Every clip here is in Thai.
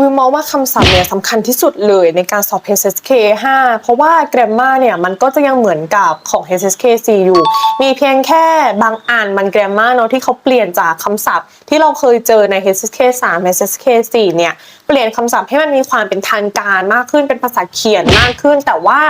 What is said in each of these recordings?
อุ้ยมองว่าคำศัพท์เนี่ยสำคัญที่สุดเลยในการสอบ HSK 5 เพราะว่า grammar เนี่ยมันก็จะยังเหมือนกับของ HSK 4อยู่ มีเพียงแค่บางอ่านมัน grammar เนาะที่เขาเปลี่ยนจากคำศัพท์ ที่เราเคยเจอใน HSK 3 HSK 4เนี่ยเปลี่ยนคำศัพท์ให้มันมีความเป็นทางการมากขึ้นเป็นภาษาเขียนมากขึ้นแต่ว่า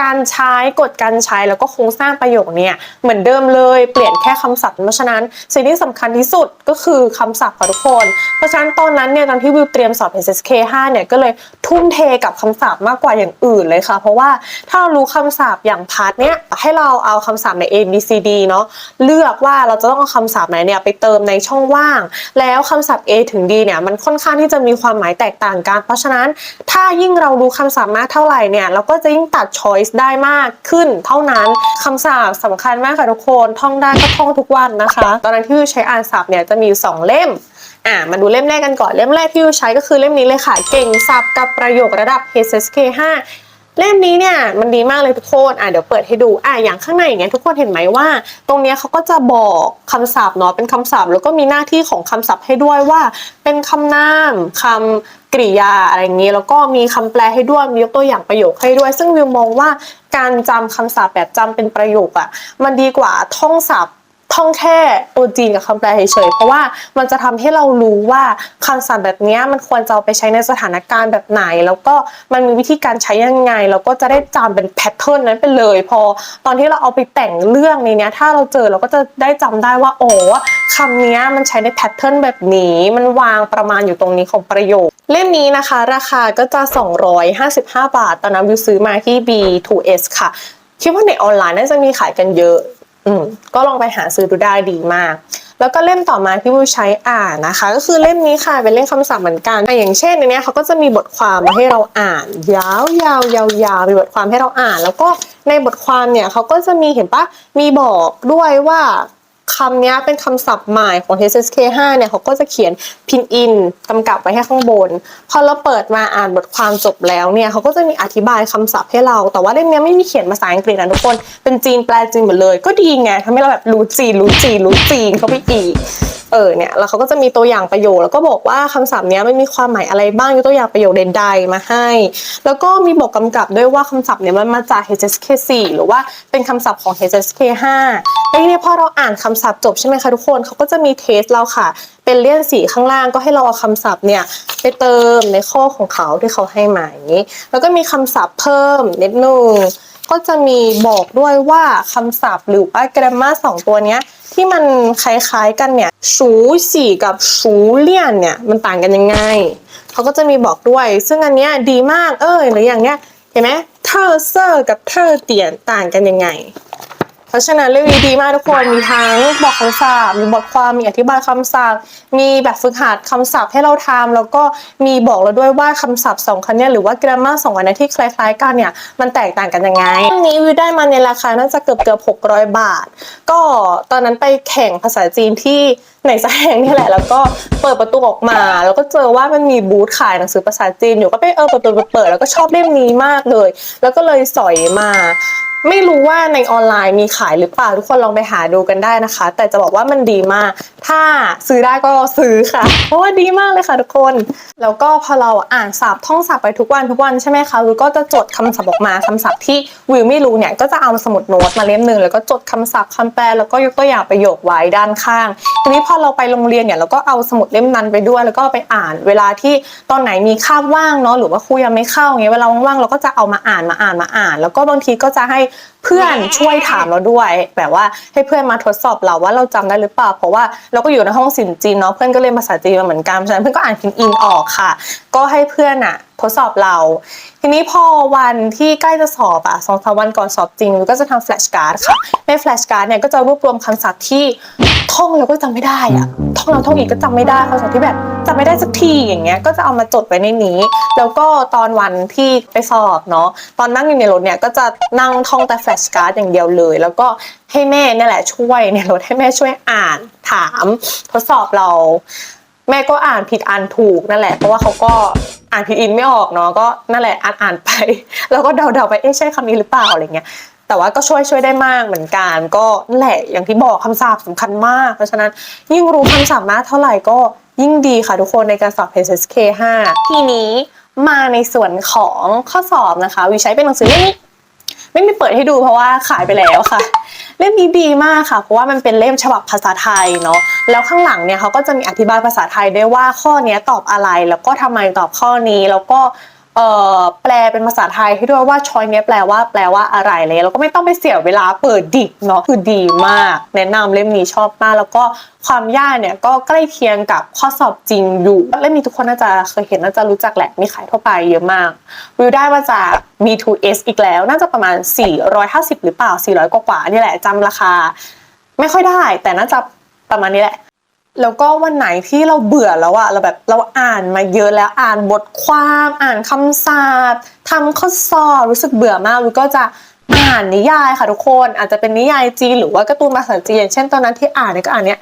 การใช้กฎการใช้แล้วก็โครงสร้างประโยคเนี่ยเหมือนเดิมเลยเปลี่ยนแค่คำศัพท์เพราะฉะนั้นสิ่งที่สำคัญที่สุดก็คือคำศัพท์ค่ะทุกคน เพราะฉะนั้นตอนนั้นเนี่ยตอนที่วิวเตรียมสอบ HSK 5เนี่ยก็เลยทุ่มเทกับคำศัพท์มากกว่าอย่างอื่นเลยค่ะ เพราะว่าถ้าเรารู้คำศัพท์อย่างพาร์ทเนี้ยให้เราเอาคำศัพท์ใน A B C D เนาะเลือกว่าเราจะต้องเอาคำศัพท์ไหนเนี่ยไปเติมในช่องว่าง แล้วคำศัพท์ A ถึง D เนี่ยมันค่อนข้างที่จะมีความหมายแตกต่างกัน เพราะฉะนั้นถ้ายิ่งเรารู้คำศัพท์มากเท่าไหร่เนี่ยเราก็จะยิ่งตัด choice ได้มากขึ้น เท่านั้นคำศัพท์สำคัญมากค่ะทุกคนท่องได้ก็ท่องทุกวันนะคะ ตอนนั้นที่ใช้อ่านศัพท์เนี่ยจะมีอยู่สองเล่มอะมาดูเล่มแรกกันก่อนเล่มแรกที่ยูใช้ก็คือเล่มนี้เลยค่ะ เก่งศัพท์กับประโยคระดับ HSK 5 เล่มนี้เนี่ยมันดีมากเลยทุกคน อะเดี๋ยวเปิดให้ดู อะอย่างข้างในอย่างเงี้ยทุกคนเห็นไหมว่า ตรงเนี้ยเขาก็จะบอกคำศัพท์เนาะเป็นคำศัพท์ แล้วก็มีหน้าที่ของคำศัพท์ให้ด้วยว่า เป็นคำนามคำกริยาอะไรอย่างนี้ แล้วก็มีคำแปลให้ด้วยมียกตัวอย่างประโยคให้ด้วย ซึ่งวิวมองว่าการจำคำศัพท์แบบจำเป็นประโยคอะมันดีกว่าท่องศัพท์ ท่องแค่ตัวจีนกับคำแปลเฉยๆ เพราะว่ามันจะทำให้เรารู้ว่าคำศัพท์แบบนี้มันควรจะเอาไปใช้ในสถานการณ์แบบไหน แล้วก็มันมีวิธีการใช้ยังไงแล้วก็จะได้จำเป็นแพทเทิร์นนั้นไปเลย พอตอนที่เราเอาไปแต่งเรื่องในนี้ถ้าเราเจอเราก็จะได้จำได้ว่าโอ้คำนี้มันใช้ในแพทเทิร์นแบบนี้ มันวางประมาณอยู่ตรงนี้ของประโยค เล่มนี้นะคะ ราคาก็จะ 255 บาท ตอนนั้นวิวซื้อมาที่ B2S ค่ะคิดว่าในออนไลน์น่าจะมีขายกันเยอะ อืมก็ลองไปหาซื้อดูได้ดีมาก แล้วก็เล่มต่อมาที่วิวใช้อ่านนะคะ ก็คือเล่มนี้ค่ะเป็นเล่มคำศัพท์เหมือนกันอ่อย่างเช่นในนี้เขาก็จะมีบทความมาให้เราอ่าน ยาวยาวยาวยาวมีบทความให้เราอ่าน แล้วก็ในบทความเนี่ยเขาก็จะมีเห็นปะมีบอกด้วยว่า คำนี้เป็นคำศัพท์ใหม่ของ HSK 5 เนี่ยเขาก็จะเขียนพินอินกำกับไว้ให้ข้างบน พอเราเปิดมาอ่านบทความจบแล้วเนี่ยเขาก็จะมีอธิบายคำศัพท์ให้เรา แต่ว่าเล่มนี้ไม่มีเขียนภาษาอังกฤษนะทุกคน เป็นจีนแปลจีนหมดเลย ก็ดีไงทำให้เราแบบรู้จีนรู้จีนรู้จีนเข้าไปอีก เออเนี่ยแล้วเขาก็จะมีตัวอย่างประโยคแล้วก็บอกว่าคำศัพท์เนี้ยมันมีความหมายอะไรบ้างยกตัวอย่างประโยคใดๆมาให้ แล้วก็มีบอกกำกับด้วยว่าคำศัพท์เนี่ยมันมาจาก HSK 4หรือว่าเป็นคำศัพท์ของ HSK 5แล้วทีนี้พอเราอ่านคำศัพท์จบใช่ไหมคะทุกคนเขาก็จะมีเทสเราค่ะ เป็นเลี่ยนสีข้างล่างก็ให้เราเอาคำศัพท์เนี่ยไปเติมในข้อของเขาที่เขาให้มาอย่างนี้ แล้วก็มีคำศัพท์เพิ่มนิดนึง ก็จะมีบอกด้วยว่าคำศัพท์หรือว่าแกรมมาสองตัวเนี้ยที่มันคล้ายๆกันเนี่ยสูสีกับสูเลี่ยนเนี่ยมันต่างกันยังไงเขาก็จะมีบอกด้วย ซึ่งอันเนี้ยดีมากเอ้ยหรืออย่างเนี้ยเห็นไหมเทอร์เซอร์กับเทอร์เตียนต่างกันยังไง ราะฉะนั้นเรื่องนี้ดีมากทุกคนมีทั้งบอกคำศัพท์มีบทความมีอธิบายคำศัพท์ มีแบบฝึกหัดคำศัพท์ให้เราทำแล้วก็มีบอกเราด้วยว่าคำศัพท์สองคันเนี่ยหรือว่า grammar สองอันนี้ที่คล้ายๆกันเนี่ยมันแตกต่างกันยังไงเรื่องนี้วิวได้มาในราคาน่าจะเกือบเกือบ600บาท ก็ตอนนั้นไปแข่งภาษาจีนที่ไหนสักแห่งนี่แหละแล้วก็เปิดประตูออกมา แล้วก็เจอว่ามันมีบูธขายหนังสือภาษาจีนอยู่ก็ไปเออเปิดเปิดเปิดเปิดแล้วก็ชอบเล่มนี้มากเลย แล้วก็เลยสอยมา ไม่รู้ว่าในออนไลน์มีขายหรือเปล่าทุกคนลองไปหาดูกันได้นะคะ แต่จะบอกว่ามันดีมาก ถ้าซื้อได้ก็ซื้อค่ะ เพราะว่าดีมากเลยค่ะทุกคน แล้วก็พอเราอ่านศัพท์ท่องศัพท์ไปทุกวันทุกวันใช่ไหมคะวิวก็จะจดคำศัพท์ออกมาคำศัพท์ที่วิวไม่รู้เนี่ยก็จะเอาสมุดโน้ตมาเล่มหนึ่งแล้วก็จดคำศัพท์คำแปลแล้วก็ยกตัวอย่างประโยคไว้ด้านข้าง ทีนี้พอเราไปโรงเรียนเนี่ยเราก็เอาสมุดเล่มนั้นไปด้วย แล้วก็ไปอ่านเวลาที่ตอนไหนมีคาบว่างเนาะหรือว่าครูยังไม่เข้าเงี้ยเวลาว่างๆเราก็จะเอามาอ่านมาอ่านมาอ่าน แล้วก็บางทีก็จะให้เพื่อนช่วยถามเราด้วย แบบว่าให้เพื่อนมาทดสอบเราว่าเราจำได้หรือเปล่า เพราะว่าเราก็อยู่ในห้องศิลป์จีนเนาะเพื่อนก็เรียนภาษาจีนมาเหมือนกันเพราะฉะนั้นเพื่อนก็อ่านพินอินออกค่ะ ก็ให้เพื่อนอะทดสอบเรา ทีนี้พอวันที่ใกล้จะสอบอะสองสามวันก่อนสอบจริงก็จะทำแฟลชการ์ดค่ะในแฟลชการ์ดเนี่ยก็จะรวบรวมคำศัพท์ที่ท่องแล้วก็จำไม่ได้อะท่องแล้วท่องอีกก็จำไม่ได้คำศัพท์ที่แบบ จำไม่ได้สักทีอย่างเงี้ยก็จะเอามาจดไว้ในนี้ แล้วก็ตอนวันที่ไปสอบเนาะตอนนั่งอยู่ในรถเนี่ยก็จะนั่งท่องแต่แฟลชการ์ดอย่างเดียวเลย แล้วก็ให้แม่เนี่ยแหละช่วยในรถให้แม่ช่วยอ่านถามทดสอบเรา แม่ก็อ่านผิดอ่านถูกนั่นแหละ เพราะว่าเขาก็อ่านผิดอินไม่ออกเนาะก็นั่นแหละอ่านอ่านไป แล้วก็เดาๆไปเอ๊ะใช่คำนี้หรือเปล่าอะไรเงี้ยแต่ว่าก็ช่วยช่วยได้มากเหมือนกัน ก็นั่นแหละอย่างที่บอกคำศัพท์สำคัญมาก เพราะฉะนั้นยิ่งรู้คำศัพท์มากเท่าไหร่ก็ ยิ่งดีค่ะทุกคนในการสอบ HSK 5ทีนี้มาในส่วนของข้อสอบนะคะ วิใช้เป็นหนังสือเล่มนี้ไม่มีเปิดให้ดูเพราะว่าขายไปแล้วค่ะ เล่มนี้ดีมากค่ะ เพราะว่ามันเป็นเล่มฉบับภาษาไทยเนาะแล้วข้างหลังเนี่ยเขาก็จะมีอธิบายภาษาไทยได้วยว่าข้อนี้ตอบอะไร แล้วก็ทำไมตอบข้อนี้แล้วก็ เอ่อแปลเป็นภาษาไทยให้ด้วยว่าช้อยเนี้ยแปลว่าแปลว่าอะไรเลยแล้วก็ไม่ต้องไปเสียเวลาเปิดดิกเนาะคือดีมาก แนะนำเล่มนี้ชอบมาก แล้วก็ความยากเนี่ยก็ใกล้เคียงกับข้อสอบจริงอยู่เล่มนี้ทุกคนน่าจะเคยเห็นน่าจะรู้จักแหละมีขายทั่วไปเยอะมากวิวได้มาจาก B2S อีกแล้ว น่าจะประมาณ 450 หรือเปล่า 400 กว่าๆนี่แหละจำราคา ไม่ค่อยได้ แต่น่าจะประมาณนี้แหละ แล้วก็วันไหนที่เราเบื่อแล้วอะเราแบบเราอ่านมาเยอะแล้วอ่านบทความอ่านคำศัพท์ทำข้อสอบรู้สึกเบื่อมากวิก็จะอ่านนิยายค่ะทุกคนอาจจะเป็นนิยายจีนหรือว่าการ์ตูนภาษาจีนอย่างเช่นตอนนั้นที่อ่านเนี่ยก็อ่านเนี่ย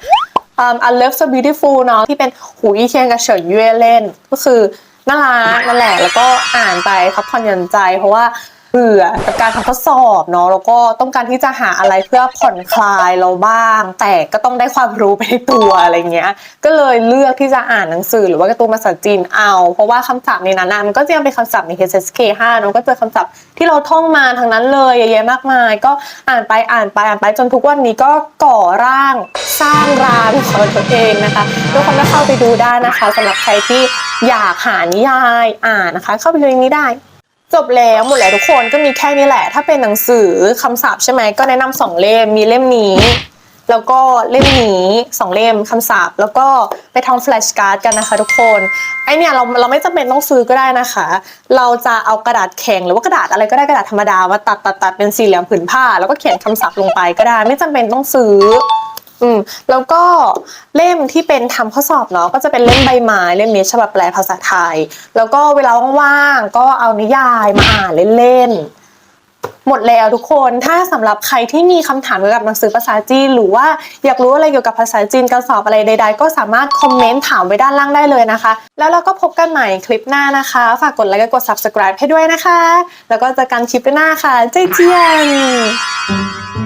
um, I love so beautiful เนาะที่เป็นหูอีเทียนกับเฉินเย่เล่น ก็คือน่ารักนั่นแหละแล้วก็อ่านไปพักผ่อนหย่อนใจเพราะว่า เบื่อกับการทำข้อสอบเนาะแล้วก็ต้องการที่จะหาอะไรเพื่อผ่อนคลายเราบ้าง แต่ก็ต้องได้ความรู้ไปในตัวอะไรเงี้ย ก็เลยเลือกที่จะอ่านหนังสือหรือว่าการ์ตูนภาษาจีนเอา เพราะว่าคำศัพท์ในนั้นมันก็จะยังเป็นคำศัพท์ใน HSK 5เนาะก็เจอคำศัพท์ที่เราท่องมาทั้งนั้นเลยเยอะแยะมากมาย ก็อ่านไปอ่านไปอ่านไปจนทุกวันนี้ก็ก่อร่างสร้างรางของตัวเองนะคะทุกคนก็เข้าไปดูได้นะคะสำหรับใครที่อยากหานิยายอ่านนะคะ เข้าไปดูในนี้ได้ จบแล้วหมดแล้วทุกคนก็มีแค่นี้แหละ ถ้าเป็นหนังสือคำศัพท์ใช่ไหมก็แนะนำสองเล่มมีเล่มนี้ แล้วก็เล่มนี้สองเล่มคำศัพท์ แล้วก็ไปทำแฟลชการ์ดกันนะคะ ทุกคนไอเนี่ยเราเราไม่จำเป็นต้องซื้อก็ได้นะคะ เราจะเอากระดาษแข็งหรือว่ากระดาษอะไรก็ได้กระดาษธรรมดามาตัดตัดตัดเป็นสี่เหลี่ยมผืนผ้า แล้วก็เขียนคำศัพท์ลงไปก็ได้ ไม่จำเป็นต้องซื้อ อืมแล้วก็เล่มที่เป็นทำข้อสอบเนาะก็จะเป็นเล่มใบไม้เล่มนี้ฉบับแปลภาษาไทย แล้วก็เวลาว่างๆก็เอานิยายมาอ่านเล่นๆหมดแล้วทุกคนถ้าสำหรับใครที่มีคำถามเกี่ยวกับหนังสือภาษาจีน หรือว่าอยากรู้อะไรเกี่ยวกับภาษาจีนการสอบอะไรใด ๆ ก็สามารถคอมเมนต์ถามไว้ด้านล่างได้เลยนะคะ แล้วเราก็พบกันใหม่คลิปหน้านะคะ ฝากกดไลค์กด subscribe ให้ด้วยนะคะ แล้วก็เจอกันคลิปหน้าค่ะเจ๊เจียน